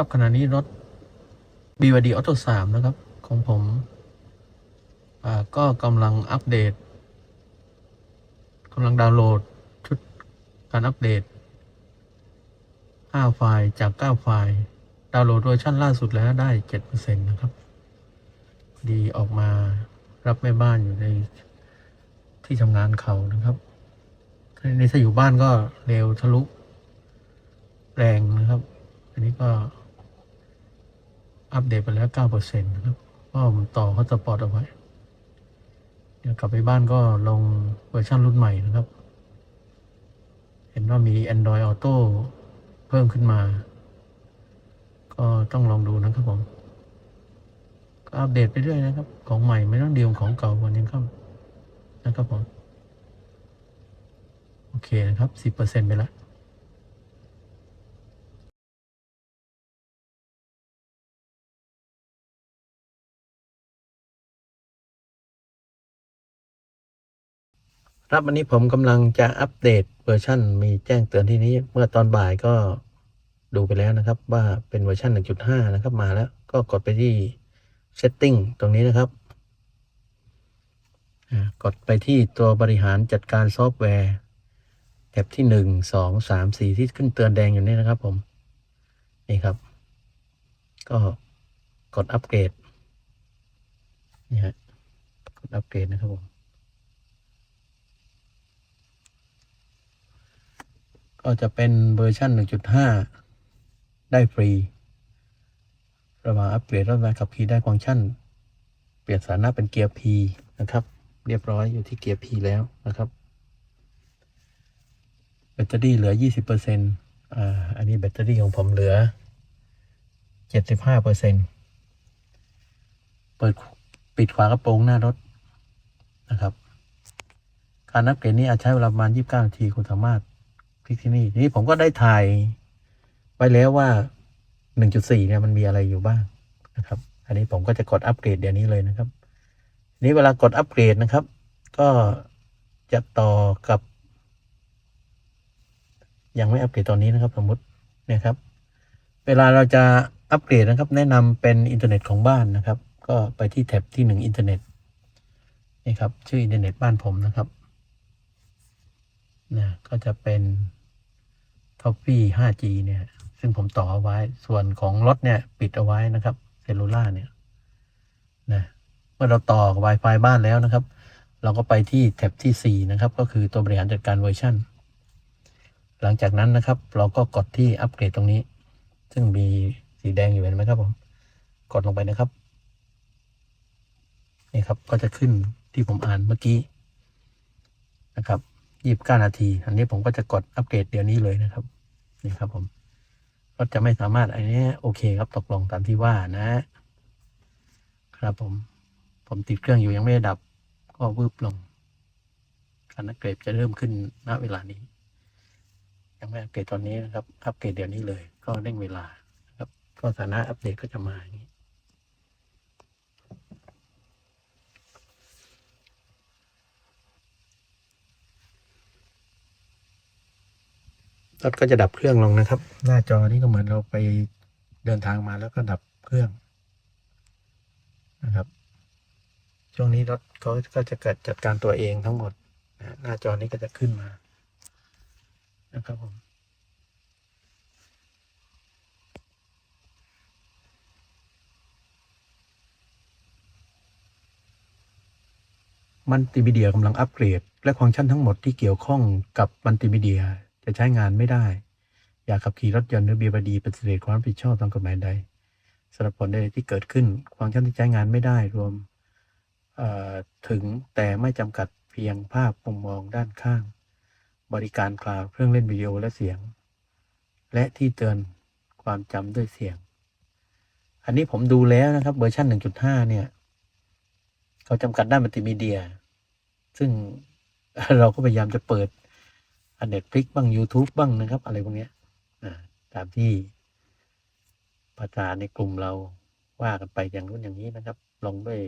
ครับขณะนี้รถ BYD Auto 3 นะครับ ของผมอ่าก็กำลังอัปเดตกำลังดาวน์โหลดชุดการอัปเดต 5 ไฟล์จาก 9 ไฟล์ ดาวน์โหลดเวอร์ชันล่าสุดแล้วได้ 7%นะครับ ดีออกมารับแม่บ้านอยู่ในที่ทำงานเขานะครับ ในถ้าอยู่บ้านก็เร็วทะลุแรงนะครับ อันนี้ก็ อัปเดตไปแล้ว 9%นะครับก็ผมต่อฮอตสปอตเอาไว้ เดี๋ยวกลับไปบ้านก็ลงเวอร์ชันรุ่นใหม่นะครับ เห็นว่ามี Android Auto เพิ่มขึ้นมา ก็ต้องลองดูนะครับผม ก็อัปเดตไปเรื่อยนะครับ ของใหม่ไม่ต้องเดียวของเก่าวันนี้ครับนะครับผม โอเคนะครับ 10%ไปแล้ว ครับวันนี้ผมกำลังจะอัปเดตเวอร์ชันมีแจ้งเตือนที่นี้ เมื่อตอนบ่ายก็ดูไปแล้วนะครับ ว่าเป็นเวอร์ชัน1.5 นะครับมาแล้วก็กดไปที่ Setting ตรงนี้นะครับ กดไปที่ตัวบริหารจัดการซอฟต์แวร์แท็บที่ 1 2 3 4 ที่ขึ้นเตือนแดงอยู่นี่นะครับผม นี่ครับ ก็กดอัปเกรดนี่ฮะกดอัปเกรดนะครับผม ก็จะเป็นเวอร์ชัน1.5 ได้ฟรี ระหว่างอัปเกรดรถมาขับขี่ได้ฟังก์ชัน เปลี่ยนสถานะเป็นเกียร์ P นะครับ เรียบร้อยอยู่ที่เกียร์ P แล้วนะครับ แบตเตอรี่เหลือ 20%อ่า อันนี้แบตเตอรี่ของผมเหลือ 75%เปิดปิดฝากระโปรงหน้ารถนะครับ การอัปเกรดนี้อาจใช้เวลาประมาณ 29 นาทีคุณสามารถ คลิกที่นี่ทีนี้ผมก็ได้ถ่ายไว้แล้วว่า 1.4 เนี่ยมันมีอะไรอยู่บ้างนะครับ อันนี้ผมก็จะกดอัปเกรดเดี๋ยวนี้เลยนะครับ นี้เวลากดอัปเกรดนะครับ ก็จะต่อกับ ยังไม่อัปเกรดตอนนี้นะครับสมมติเนี่ยครับ เวลาเราจะอัปเกรดนะครับ แนะนำเป็นอินเทอร์เน็ตของบ้านนะครับ ก็ไปที่แท็บที่หนึ่งอินเทอร์เน็ตนี่ครับ ชื่ออินเทอร์เน็ตบ้านผมนะครับนะก็จะเป็น t o p p y 5G เนี่ย ซึ่งผมต่อเอาไว้ ส่วนของรถเนี่ย ปิดเอาไว้นะครับ เซลลูล่าเนี่ย นะ เมื่อเราต่อ Wi-Fi บ้านแล้วนะครับ เราก็ไปที่แท็บที่ 4 นะครับ ก็คือตัวบริหารจัดการเวอร์ชันหลังจากนั้นนะครับ เราก็กดที่อัปเกรดตรงนี้ ซึ่งมีสีแดงอยู่เห็นไหมครับผม กดลงไปนะครับ นี่ครับ ก็จะขึ้นที่ผมอ่านเมื่อกี้นะครับ ยี่สิบเก้านาที อันนี้ผมก็จะกดอัปเกรดเดี๋ยวนี้เลยนะครับ นี่ครับผม ก็จะไม่สามารถอันนี้โอเคครับตกลงตามที่ว่านะ ครับผม ผมติดเครื่องอยู่ยังไม่ได้ดับ ก็วืบลง การอัปเกรดจะเริ่มขึ้นณเวลานี้ ยังไม่อัปเกรดตอนนี้นะครับ อัปเกรดเดี๋ยวนี้เลย ก็เร่งเวลาครับ ก็สถานะอัปเดตก็จะมาอย่างนี้ รถก็จะดับเครื่องลงนะครับ หน้าจอนี่ก็เหมือนเราไปเดินทางมาแล้วก็ดับเครื่องนะครับ ช่วงนี้รถเขาก็จะเกิดจัดการตัวเองทั้งหมดนะหน้าจอนี้ก็จะขึ้นมา นะครับผมมัลติมีเดียกำลังอัปเกรด และฟังก์ชันทั้งหมดที่เกี่ยวข้องกับมัลติมีเดีย จะใช้งานไม่ได้ อยากขับขี่รถยนต์หรือบีบดีปฏิเสธความรับผิดชอบตามกฎหมายใดสำหรับผลใดที่เกิดขึ้นฟังก์ชันที่ใช้งานไม่ได้รวมถึงแต่ไม่จำกัดเพียงภาพมุมมองด้านข้าง บริการคลาวเครื่องเล่นวิดีโอและเสียง และที่เตือนความจำด้วยเสียง อันนี้ผมดูแล้วนะครับเวอร์ชัน1.5 เนี่ย เขาจำกัดด้านมัลติมีเดีย ซึ่งเราก็พยายามจะเปิด เน็ตฟลิกบ้าง YouTube บ้างนะครับ อะไรพวกนี้ตามที่ภาษาในกลุ่มเราว่ากันไปอย่างนู้นอย่างนี้นะครับ ลงด้วย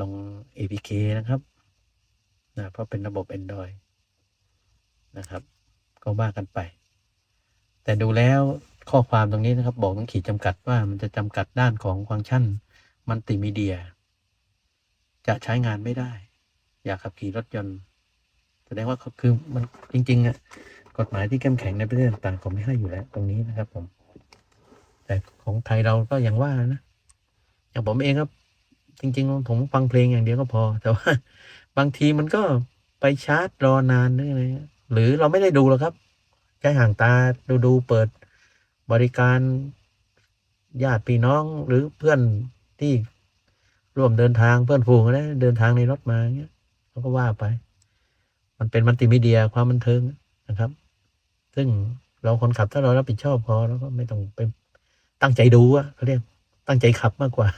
ลง APK นะครับนะเพราะเป็นระบบ Android นะครับ ก็ว่ากันไป แต่ดูแล้วข้อความตรงนี้นะครับ บอกต้องขีดจำกัดว่ามันจะจำกัดด้านของฟังก์ชันมัลติมีเดีย จะใช้งานไม่ได้ อยากขับขี่รถยนต์ แสดงว่าคือมันจริงๆอะกฎหมายที่เข้มแข็งในประเทศต่างๆเขาไม่ให้อยู่แล้ว ตรงนี้นะครับผม แต่ของไทยเราก็อย่างว่านะอย่างผมเองครับ จริง ๆ ผมฟังเพลงอย่างเดียวก็พอ แต่ว่า บางทีมันก็ไปชาร์จรอนานนึกอะไรหรือเราไม่ได้ดูหรอกครับใช้ห่างตาดูดูเปิดบริการญาติพี่น้องหรือเพื่อนที่ร่วมเดินทางเพื่อนฝูงนะเดินทางในรถมาเงี้ยเขาก็ว่าไป มันเป็นมัลติมีเดียความบันเทิงนะครับ ซึ่งเราคนขับถ้าเรารับผิดชอบพอแล้วก็ไม่ต้องไปตั้งใจดูอะเขาเรียกตั้งใจขับมากกว่า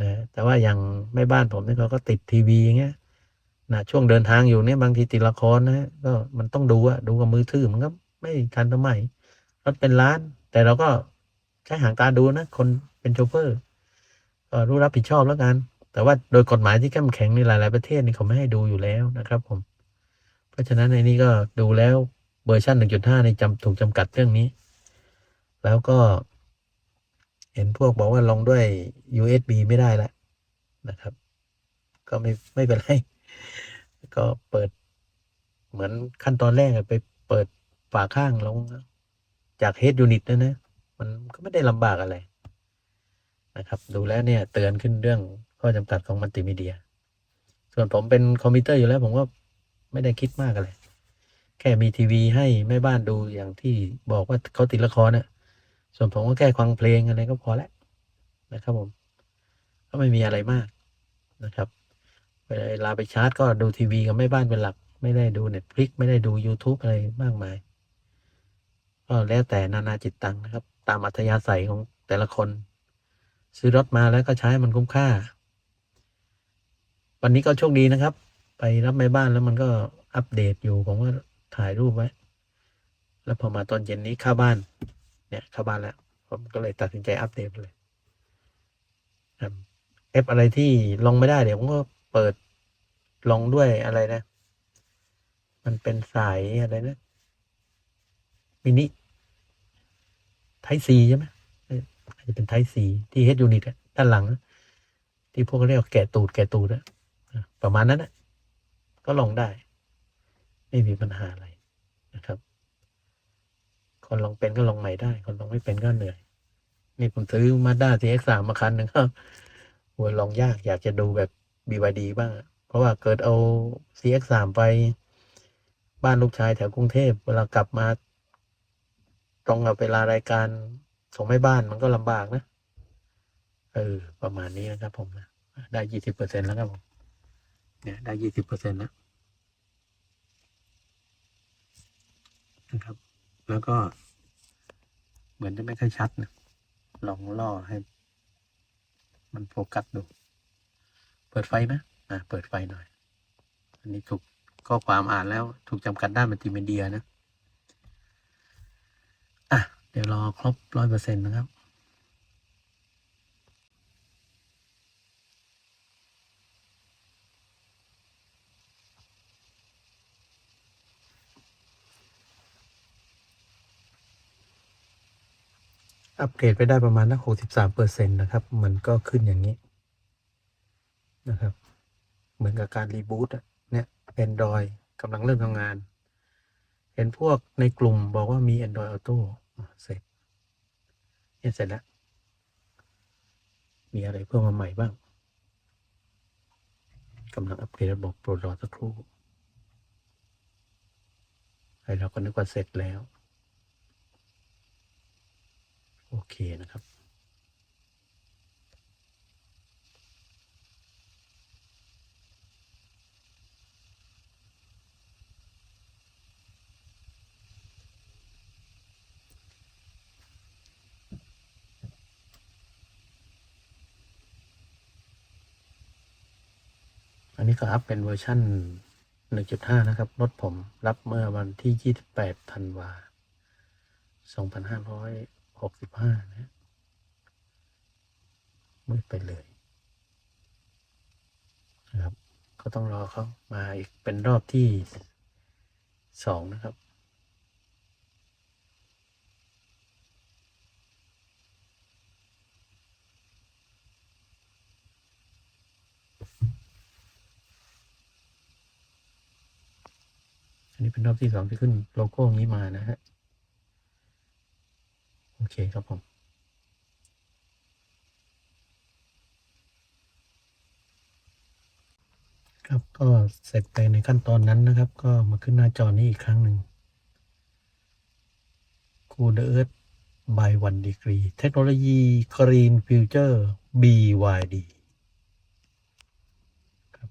นะแต่ว่าอย่างแม่บ้านผมเนี่ยเขาก็ติดทีวีอย่างเงี้ยนะช่วงเดินทางอยู่เนี่ยบางทีติดละครนะก็มันต้องดูอะดูกับมือถือมันก็ไม่ทันสมัยรถเป็นล้าน แต่เราก็ใช้หางตาดูนะ คนเป็นโชเฟอร์ก็รู้รับผิดชอบแล้วกัน แต่ว่าโดยกฎหมายที่เข้มแข็งในหลาย ๆ ประเทศนี่เขาไม่ให้ดูอยู่แล้วนะครับผม เพราะฉะนั้นในนี้ก็ดูแล้วเวอร์ชัน1.5ในจำถูกจำกัดเรื่องนี้ แล้วก็ เห็นพวกบอกว่าลงด้วย USB ไม่ได้แล้วนะครับ ก็ไม่ไม่เป็นไร ก็เปิดเหมือนขั้นตอนแรกไปเปิดฝาข้างลงจากเฮดยูนิตนะนะ มันก็ไม่ได้ลำบากอะไรนะครับ ดูแล้วเนี่ย เตือนขึ้นเรื่องข้อจำกัดของมัลติมีเดีย ส่วนผมเป็นคอมพิวเตอร์อยู่แล้วผมก็ ไม่ได้คิดมากอะไรแค่มีทีวีให้แม่บ้านดูอย่างที่บอกว่าเขาติดละครน่ะส่วนผมก็แค่ฟังเพลงอะไรก็พอแล้วนะครับผมก็ไม่มีอะไรมากนะครับ เวลาไปชาร์จก็ดูทีวีกับแม่บ้านเป็นหลัก ไม่ได้ดูเน็ตฟลิกไม่ได้ดู YouTube อะไรมากมาย ก็แล้วแต่นานาจิตตังนะครับ ตามอัธยาศัยของแต่ละคน ซื้อรถมาแล้วก็ใช้มันคุ้มค่า วันนี้ก็โชคดีนะครับ ไปรับแม่บ้านแล้วมันก็อัปเดตอยู่ผมก็ถ่ายรูปไว้ แล้วพอมาตอนเย็นนี้เข้าบ้าน เนี่ยเข้าบ้านแล้ว ผมก็เลยตัดสินใจอัปเดตเลยแอปอะไรที่ลองไม่ได้เดี๋ยวผมก็เปิดลองด้วยอะไรนะ มันเป็นสายอะไรนะมินิไทซีใช่ไหมอาจจะเป็นไทซีที่เฮดยูนิตด้านหลัง ที่พวกเขาเรียกแกะตูดแกะตูดอะอะประมาณนั้นนะ ก็ลงได้ ไม่มีปัญหาอะไรนะครับ คนลองเป็นก็ลองใหม่ได้ คนลองไม่เป็นก็เหนื่อย นี่ผมซื้อมาด้า CX3 มาคันหนึ่งก็โหัวลองยากอยากจะดูแบบ BYD บ้าง เพราะว่าเกิดเอา CX3 ไปบ้านลูกชายแถวกรุงเทพเวลากลับมา ตรงกับเวลารายการส่งให้บ้านมันก็ลำบากนะ เออ ประมาณนี้นะครับผมนะ ได้ยี่สิบเปอร์เซ็นแล้วครับผม เนี่ยได้ยี่สิบเปอร์เซ็นแล้วนะครับ แล้วก็เหมือนจะไม่ค่อยชัดนะลองล่อให้ มันโฟกัสดู เปิดไฟไหมอ่าเปิดไฟหน่อย อันนี้ถูกข้อความอ่านแล้วถูกจำกัดด้านมัลติมีเดียนะ อะ เดี๋ยวรอครบร้อยเปอร์เซ็นต์นะครับ อัปเกรดไปได้ประมาณนักหกสิบสามเปอร์เซ็นต์นะครับ มันก็ขึ้นอย่างนี้นะครับ เหมือนกับการรีบูตเนี่ย Android กำลังเริ่มทำงาน เห็นพวกในกลุ่มบอกว่ามี Android Auto เสร็จเนี่ยเสร็จแล้ว มีอะไรเพิ่มมาใหม่บ้างกำลังอัปเกรดระบบโปรดรอสักครู่ไอเราก็นึกว่าเสร็จแล้ว โอเคนะครับอันนี้ก็อัพเป็นเวอร์ชั่น 1.5 นะครับ รถผมรับเมื่อวันที่ 28 ธันวา หกสิบห้านะมืดไปเลยนะครับก็ต้องรอเขามาอีกเป็นรอบที่สองนะครับ อันนี้เป็นรอบที่สองที่ขึ้นโลโก้นี้มานะฮะ โอเคครับผมครับก็เสร็จไปในขั้นตอนนั้นนะครับ ก็มาขึ้นหน้าจอนี้อีกครั้งหนึ่ง Cool the Earth by One Degree เทคโนโลยี Green Future BYD ครับ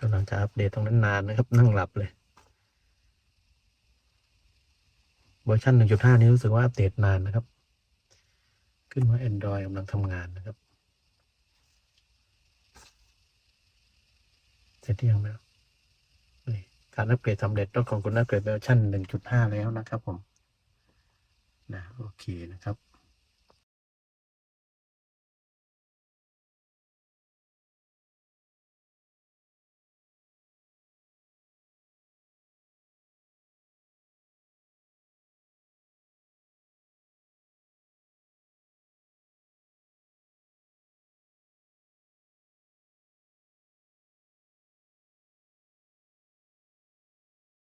กำลังจะอัปเดตตรงนั้นนานนะครับ นั่งหลับเลย เวอร์ชัน1.5 นี้รู้สึกว่าอัปเดตนานนะครับ ขึ้นว่า Android กำลังทำงานนะครับ เสร็จหรือยังแล้วการอัปเกรดสำเร็จต้องของคุณอัปเกรดเวอร์ชัน1.5 แล้วนะครับผม นะ โอเคนะครับ